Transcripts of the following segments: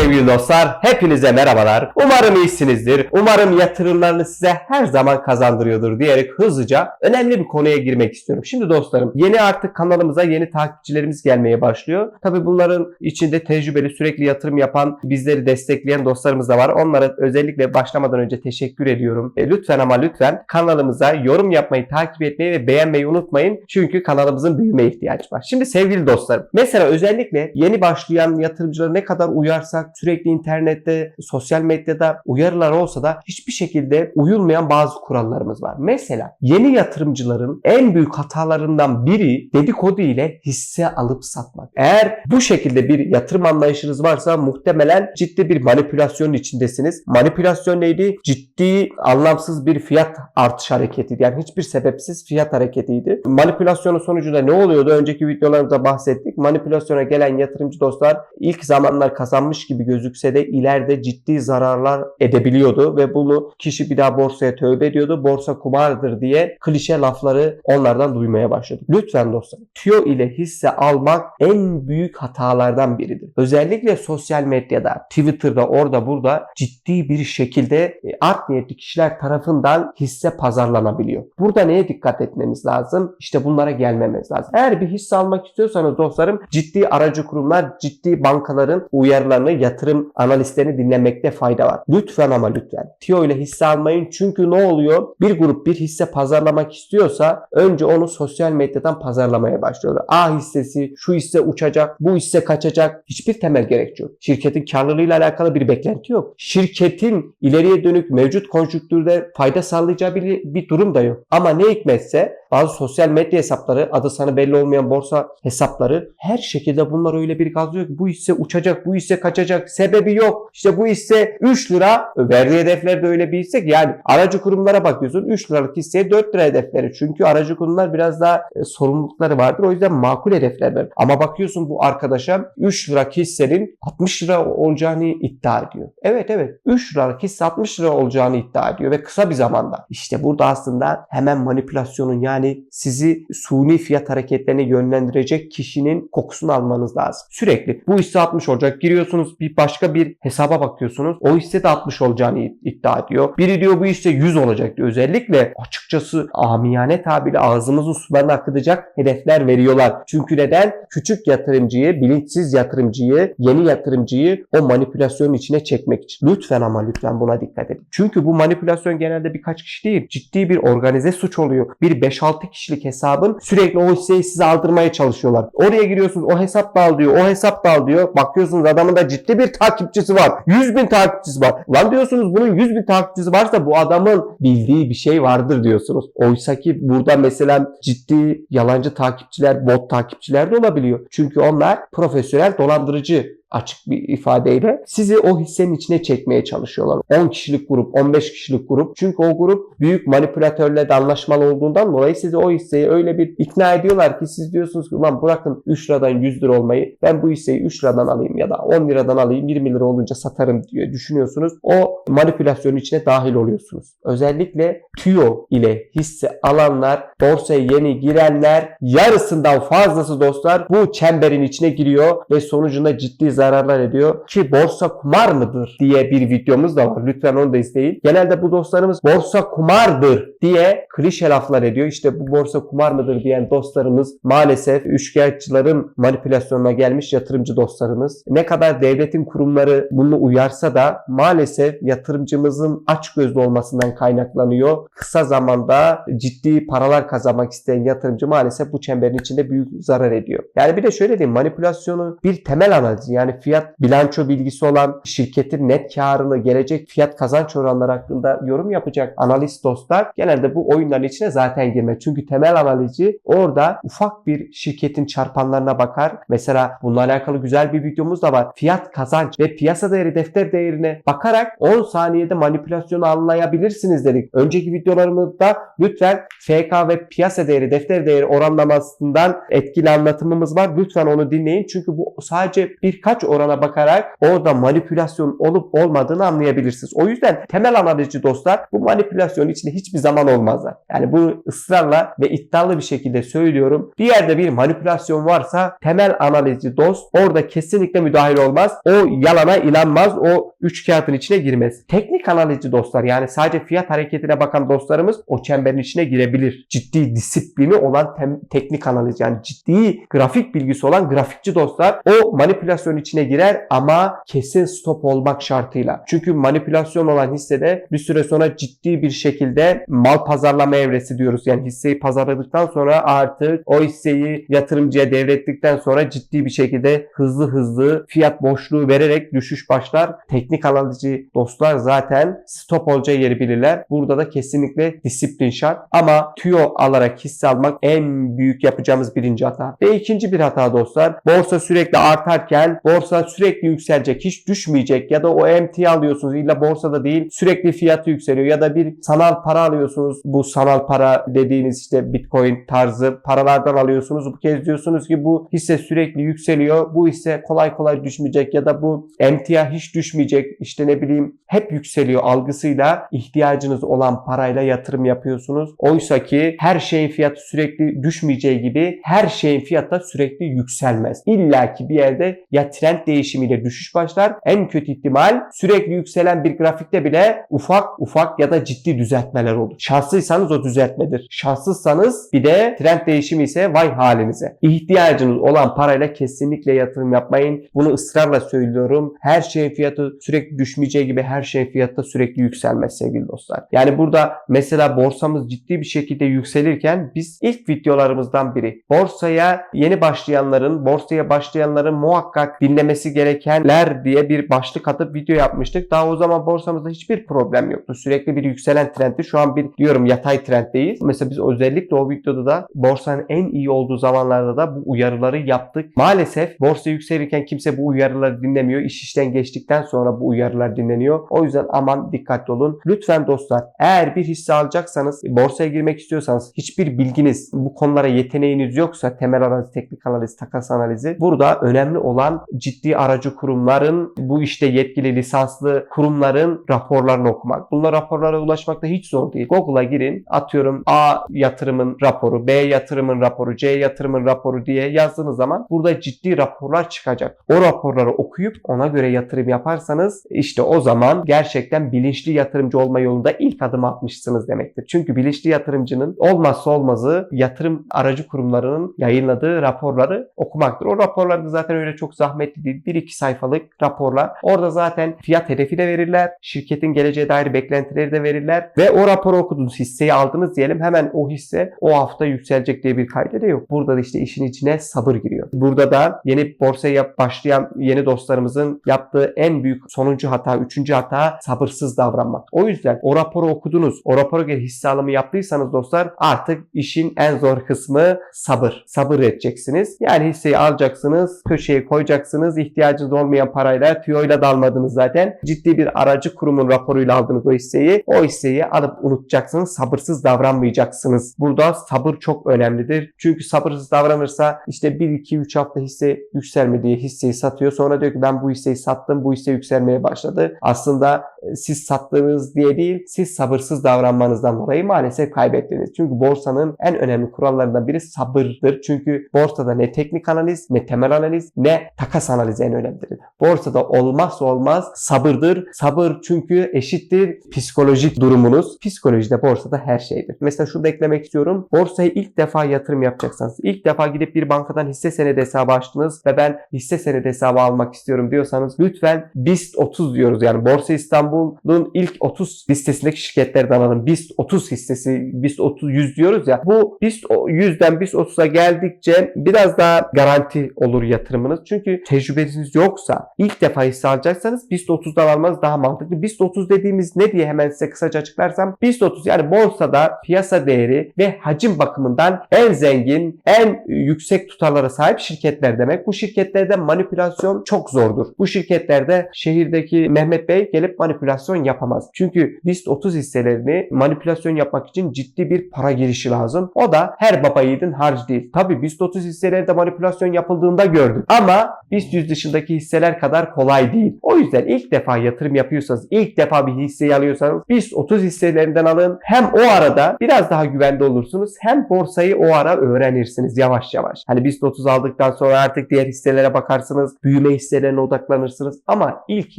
sevgili dostlar, hepinize merhabalar. Umarım iyisinizdir. Umarım yatırımlarınız size her zaman kazandırıyordur diyerek hızlıca önemli bir konuya girmek istiyorum. Şimdi dostlarım, yeni artık kanalımıza yeni takipçilerimiz gelmeye başlıyor. Tabii bunların içinde tecrübeli, sürekli yatırım yapan, bizleri destekleyen dostlarımız da var. Onlara özellikle başlamadan önce teşekkür ediyorum. E, lütfen ama lütfen kanalımıza yorum yapmayı, takip etmeyi ve beğenmeyi unutmayın. Çünkü kanalımızın büyümeye ihtiyacı var. Şimdi sevgili dostlarım, mesela özellikle yeni başlayan yatırımcıları ne kadar uyarsak sürekli internette, sosyal medyada uyarılar olsa da hiçbir şekilde uyulmayan bazı kurallarımız var. Mesela yeni yatırımcıların en büyük hatalarından biri dedikodu ile hisse alıp satmak. Eğer bu şekilde bir yatırım anlayışınız varsa muhtemelen ciddi bir manipülasyonun içindesiniz. Manipülasyon neydi? Ciddi anlamsız bir fiyat artış hareketiydi. Yani hiçbir sebepsiz fiyat hareketiydi. Manipülasyonun sonucunda ne oluyordu? Önceki videolarımızda bahsettik. Manipülasyona gelen yatırımcı dostlar ilk zamanlar kazanmış gibi gözükse de ileride ciddi zararlar edebiliyordu ve bunu kişi bir daha borsaya tövbe ediyordu. Borsa kumardır diye klişe lafları onlardan duymaya başladık. Lütfen dostlar tüyo ile hisse almak en büyük hatalardan biridir. Özellikle sosyal medyada, Twitter'da, orada burada ciddi bir şekilde e, art niyetli kişiler tarafından hisse pazarlanabiliyor. Burada neye dikkat etmemiz lazım? İşte bunlara gelmemiz lazım. Eğer bir hisse almak istiyorsanız dostlarım ciddi aracı kurumlar, ciddi bankaların uyarılarını, yatırım analistlerini dinlemekte fayda var. Lütfen ama lütfen. Tiyo ile hisse almayın. Çünkü ne oluyor? Bir grup bir hisse pazarlamak istiyorsa önce onu sosyal medyadan pazarlamaya başlıyorlar. A hissesi, şu hisse uçacak, bu hisse kaçacak. Hiçbir temel gerekçe yok. Şirketin karlılığıyla alakalı bir beklenti yok. Şirketin ileriye dönük mevcut konjüktürde fayda sağlayacağı bir, bir durum da yok. Ama ne hikmetse bazı sosyal medya hesapları, adı sana belli olmayan borsa hesapları her şekilde bunlar öyle bir gazlıyor ki bu hisse uçacak, bu hisse kaçacak, sebebi yok. İşte bu hisse 3 lira, verdiği hedefler de öyle bir hisse ki yani aracı kurumlara bakıyorsun 3 liralık hisseye 4 lira hedefleri. Çünkü aracı kurumlar biraz daha e, sorumlulukları vardır. O yüzden makul hedefler verir. Ama bakıyorsun bu arkadaşa 3 liralık hissenin 60 lira olacağını iddia ediyor. Evet evet 3 liralık hisse 60 lira olacağını iddia ediyor ve kısa bir zamanda. İşte burada aslında hemen manipülasyonun yani sizi suni fiyat hareketlerine yönlendirecek kişinin kokusunu almanız lazım. Sürekli bu hisse 60 olacak. Giriyorsunuz bir başka bir hesaba bakıyorsunuz. O hisse de 60 olacağını iddia ediyor. Biri diyor bu hisse 100 olacak diyor. Özellikle açıkçası amiyane tabirle ağzımızın sularını akıtacak hedefler veriyorlar. Çünkü neden? Küçük yatırımcıyı, bilinçsiz yatırımcıyı, yeni yatırımcıyı o manipülasyonun içine çekmek için. Lütfen ama lütfen buna dikkat edin. Çünkü bu manipülasyon genelde birkaç kişi değil. Ciddi bir organize suç oluyor. Bir 5-6 kişilik hesabın sürekli o hisseyi size aldırmaya çalışıyorlar. Oraya giriyorsunuz o hesap da al diyor, o hesap da al diyor. Bakıyorsunuz adamın da ciddi bir takipçisi var. 100 bin takipçisi var. Lan diyorsunuz bunun 100 bin takipçisi varsa bu adamın bildiği bir şey vardır diyorsunuz. Oysa ki burada mesela ciddi yalancı takipçiler, bot takipçiler de olabiliyor. Çünkü onlar profesyonel dolandırıcı açık bir ifadeyle sizi o hissenin içine çekmeye çalışıyorlar. 10 kişilik grup, 15 kişilik grup. Çünkü o grup büyük manipülatörle de anlaşmalı olduğundan dolayı sizi o hisseyi öyle bir ikna ediyorlar ki siz diyorsunuz ki ulan bırakın 3 liradan 100 lira olmayı ben bu hisseyi 3 liradan alayım ya da 10 liradan alayım 20 lira olunca satarım diye düşünüyorsunuz. O manipülasyonun içine dahil oluyorsunuz. Özellikle TÜYO ile hisse alanlar, borsaya yeni girenler yarısından fazlası dostlar bu çemberin içine giriyor ve sonucunda ciddi zararlar ediyor. Ki borsa kumar mıdır diye bir videomuz da var. Lütfen onu da izleyin. Genelde bu dostlarımız borsa kumardır diye klişe laflar ediyor. İşte bu borsa kumar mıdır diyen dostlarımız maalesef üçkağıtçıların manipülasyonuna gelmiş yatırımcı dostlarımız. Ne kadar devletin kurumları bunu uyarsa da maalesef yatırımcımızın açgözlü olmasından kaynaklanıyor. Kısa zamanda ciddi paralar kazanmak isteyen yatırımcı maalesef bu çemberin içinde büyük zarar ediyor. Yani bir de şöyle diyeyim manipülasyonu bir temel analizi yani fiyat bilanço bilgisi olan şirketin net karını gelecek fiyat kazanç oranları hakkında yorum yapacak analist dostlar genelde bu oyunların içine zaten girmez. Çünkü temel analizi orada ufak bir şirketin çarpanlarına bakar. Mesela bununla alakalı güzel bir videomuz da var. Fiyat kazanç ve piyasa değeri defter değerine bakarak 10 saniyede manipülasyonu anlayabilirsiniz dedik. Önceki videolarımızda lütfen FK ve piyasa değeri defter değeri oranlamasından etkili anlatımımız var. Lütfen onu dinleyin. Çünkü bu sadece birkaç kaç orana bakarak orada manipülasyon olup olmadığını anlayabilirsiniz. O yüzden temel analizci dostlar bu manipülasyon içinde hiçbir zaman olmazlar. Yani bunu ısrarla ve iddialı bir şekilde söylüyorum. Bir yerde bir manipülasyon varsa temel analizci dost orada kesinlikle müdahil olmaz. O yalana inanmaz. O üç kağıtın içine girmez. Teknik analizci dostlar yani sadece fiyat hareketine bakan dostlarımız o çemberin içine girebilir. Ciddi disiplini olan teknik analiz yani ciddi grafik bilgisi olan grafikçi dostlar o manipülasyon içine girer ama kesin stop olmak şartıyla. Çünkü manipülasyon olan hissede bir süre sonra ciddi bir şekilde mal pazarlama evresi diyoruz. Yani hisseyi pazarladıktan sonra artık o hisseyi yatırımcıya devrettikten sonra ciddi bir şekilde hızlı hızlı fiyat boşluğu vererek düşüş başlar. Teknik analizci dostlar zaten stop olacağı yeri bilirler. Burada da kesinlikle disiplin şart. Ama tüyo alarak hisse almak en büyük yapacağımız birinci hata. Ve ikinci bir hata dostlar. Borsa sürekli artarken borsa sürekli yükselecek. Hiç düşmeyecek ya da o emtia alıyorsunuz. illa borsada değil sürekli fiyatı yükseliyor ya da bir sanal para alıyorsunuz. Bu sanal para dediğiniz işte bitcoin tarzı paralardan alıyorsunuz. Bu kez diyorsunuz ki bu hisse sürekli yükseliyor. Bu hisse kolay kolay düşmeyecek ya da bu emtia hiç düşmeyecek. İşte ne bileyim hep yükseliyor algısıyla ihtiyacınız olan parayla yatırım yapıyorsunuz. Oysa ki her şeyin fiyatı sürekli düşmeyeceği gibi her şeyin fiyatı da sürekli yükselmez. İlla ki bir yerde ya trend değişimiyle düşüş başlar. En kötü ihtimal sürekli yükselen bir grafikte bile ufak ufak ya da ciddi düzeltmeler olur. Şanslıysanız o düzeltmedir. Şanssızsanız bir de trend değişimi ise vay halinize. İhtiyacınız olan parayla kesinlikle yatırım yapmayın. Bunu ısrarla söylüyorum. Her şeyin fiyatı sürekli düşmeyeceği gibi her şeyin fiyatı da sürekli yükselmez sevgili dostlar. Yani burada mesela borsamız ciddi bir şekilde yükselirken biz ilk videolarımızdan biri borsaya yeni başlayanların, borsaya başlayanların muhakkak dinlemesi gerekenler diye bir başlık atıp video yapmıştık. Daha o zaman borsamızda hiçbir problem yoktu. Sürekli bir yükselen trendti. Şu an bir diyorum yatay trenddeyiz. Mesela biz özellikle o videoda da borsanın en iyi olduğu zamanlarda da bu uyarıları yaptık. Maalesef borsa yükselirken kimse bu uyarıları dinlemiyor. İş işten geçtikten sonra bu uyarılar dinleniyor. O yüzden aman dikkatli olun. Lütfen dostlar eğer bir hisse alacaksanız borsaya girmek istiyorsanız hiçbir bilginiz bu konulara yeteneğiniz yoksa temel analiz, teknik analiz, takas analizi burada önemli olan ciddi aracı kurumların bu işte yetkili lisanslı kurumların raporlarını okumak. Bunlar raporlara ulaşmak da hiç zor değil. Google'a girin atıyorum A yatırımın raporu, B yatırımın raporu, C yatırımın raporu diye yazdığınız zaman burada ciddi raporlar çıkacak. O raporları okuyup ona göre yatırım yaparsanız işte o zaman gerçekten bilinçli yatırımcı olma yolunda ilk adım atmışsınız demektir. Çünkü bilinçli yatırımcının olmazsa olmazı yatırım aracı kurumlarının yayınladığı raporları okumaktır. O raporlarda zaten öyle çok zahmetli değil. 1-2 sayfalık raporlar. Orada zaten fiyat hedefi de verirler. Şirketin geleceğe dair beklentileri de verirler. Ve o raporu okudunuz. Hisseyi aldınız diyelim. Hemen o hisse o hafta yükselecek diye bir kaydı da yok. Burada da işte işin içine sabır giriyor. Burada da yeni borsaya başlayan yeni dostlarımızın yaptığı en büyük sonuncu hata, üçüncü hata sabırsız davranmak. O yüzden o raporu okudunuz. O rapora göre hisse alımı yaptıysanız dostlar artık işin en zor kısmı sabır. Sabır edeceksiniz. Yani hisseyi alacaksınız, köşeye koyacaksınız. İhtiyacınız olmayan parayla, tüyoyla da almadınız zaten. Ciddi bir aracı kurumun raporuyla aldınız o hisseyi. O hisseyi alıp unutacaksınız. Sabırsız davranmayacaksınız. Burada sabır çok önemlidir. Çünkü sabırsız davranırsa işte 1-2-3 hafta hisse yükselmediği hisseyi satıyor. Sonra diyor ki ben bu hisseyi sattım. Bu hisse yükselmeye başladı. Aslında e, siz sattığınız diye değil, siz sabırsız davranmanızdan dolayı maalesef kaybettiniz. Çünkü borsanın en önemli kurallarından biri sabırdır. Çünkü borsada ne teknik analiz, ne temel analiz, ne takas analizi en önemlidir. Borsada olmazsa olmaz sabırdır. Sabır çünkü eşittir psikolojik durumunuz. Psikolojide borsada her şeydir. Mesela şurada eklemek istiyorum. Borsaya ilk defa yatırım yapacaksanız, ilk defa gidip bir bankadan hisse senedi hesabı açtınız ve ben hisse senedi hesabı almak istiyorum diyorsanız lütfen BIST 30 diyoruz. Yani Borsa İstanbul'un ilk 30 listesindeki şirketlerden alın. BIST 30 hissesi, BIST 30 100 diyoruz ya. Bu BIST 100'den BIST 30'a geldikçe biraz daha garanti olur yatırımınız. Çünkü tecrübeniz yoksa ilk defa hisse alacaksanız BIST 30'dan almanız daha mantıklı. BIST 30 dediğimiz ne diye hemen size kısaca açıklarsam BIST 30 yani borsada piyasa değeri ve hacim bakımından en zengin, en yüksek tutarlara sahip şirketler demek. Bu şirketlerde manipülasyon çok zordur. Bu şirketlerde şehirdeki Mehmet Bey gelip manipülasyon yapamaz. Çünkü BIST 30 hisselerini manipülasyon yapmak için ciddi bir para girişi lazım. O da her baba yiğidin harcı değil. Tabi BIST 30 hisselerde manipülasyon yapıldığında gördük. Ama BIST 100 dışındaki hisseler kadar kolay değil. O yüzden ilk defa yatırım yapıyorsanız, ilk defa bir hisseyi alıyorsanız BIST 30 hisselerinden alın. Hem o arada biraz daha güvende olursunuz hem borsayı o ara öğrenirsiniz yavaş yavaş. Hani BIST 30 aldıktan sonra artık diğer hisselere bakarsınız. Büyüme hisselerine odaklanırsınız. Ama ilk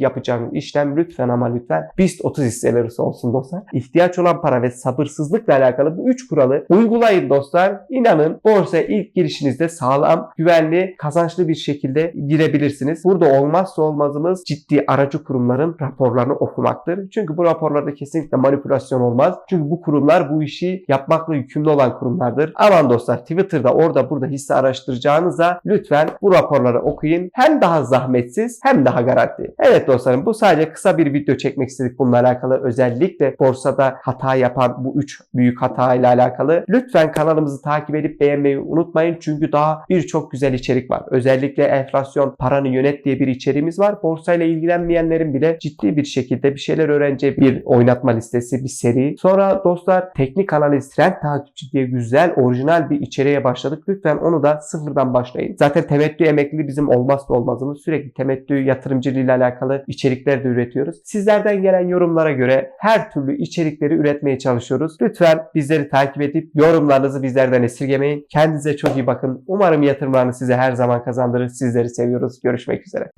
yapacağınız işlem lütfen ama lütfen BIST 30 hisseleri olsun dostlar. İhtiyaç olan para ve sabırsızlıkla alakalı bu 3 kuralı uygulayın dostlar. İnanın borsaya ilk girişinizde sağlam, güvenli, kazançlı bir şekilde girebilirsiniz. Burada olmazsa olmazımız ciddi aracı kurumların raporlarını okumaktır. Çünkü bu raporlarda kesinlikle manipülasyon olmaz. Çünkü bu kurumlar bu işi yapmakla yükümlü olan kurumlardır. Aman dostlar Twitter'da orada burada hisse araştıracağınıza lütfen bu raporları okuyun. Hem daha zahmetsiz hem daha garanti. Evet dostlarım bu sadece kısa bir video çekmek istedik bununla alakalı. Özellikle borsada hata yapan bu 3 büyük hata ile alakalı. Lütfen kanalımızı takip edip beğenmeyi unutmayın. Çünkü daha birçok güzel içerik var. Özellikle enflasyon paranı yönet diye bir içeriğimiz var. Borsayla ilgilenmeyenlerin bile ciddi bir şekilde bir şeyler öğreneceği bir oynatma listesi, bir seri. Sonra dostlar teknik analiz, trend takipçi diye güzel orijinal bir içeriğe başladık. Lütfen onu da sıfırdan başlayın. Zaten temettü emekliliği bizim olmazsa olmazımız. Sürekli temettü yatırımcılığı ile alakalı içerikler de üretiyoruz. Sizlerden gelen yorumlara göre her türlü içerikleri üretmeye çalışıyoruz. Lütfen bizleri takip edip yorumlarınızı bizlerden esirgemeyin. Kendinize çok iyi bakın. Umarım yatırımlarınız size her zaman kazandırır. Sizleri seviyoruz. Görüşmek üzere.